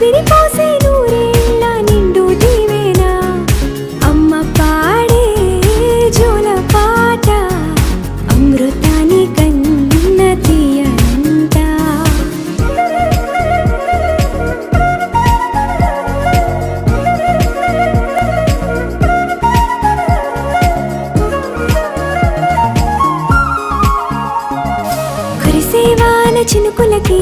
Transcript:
విడిపోసే నూరేళ్ళ నిండు దీవేనా. అమ్మ పాడే జోల చినుకులకి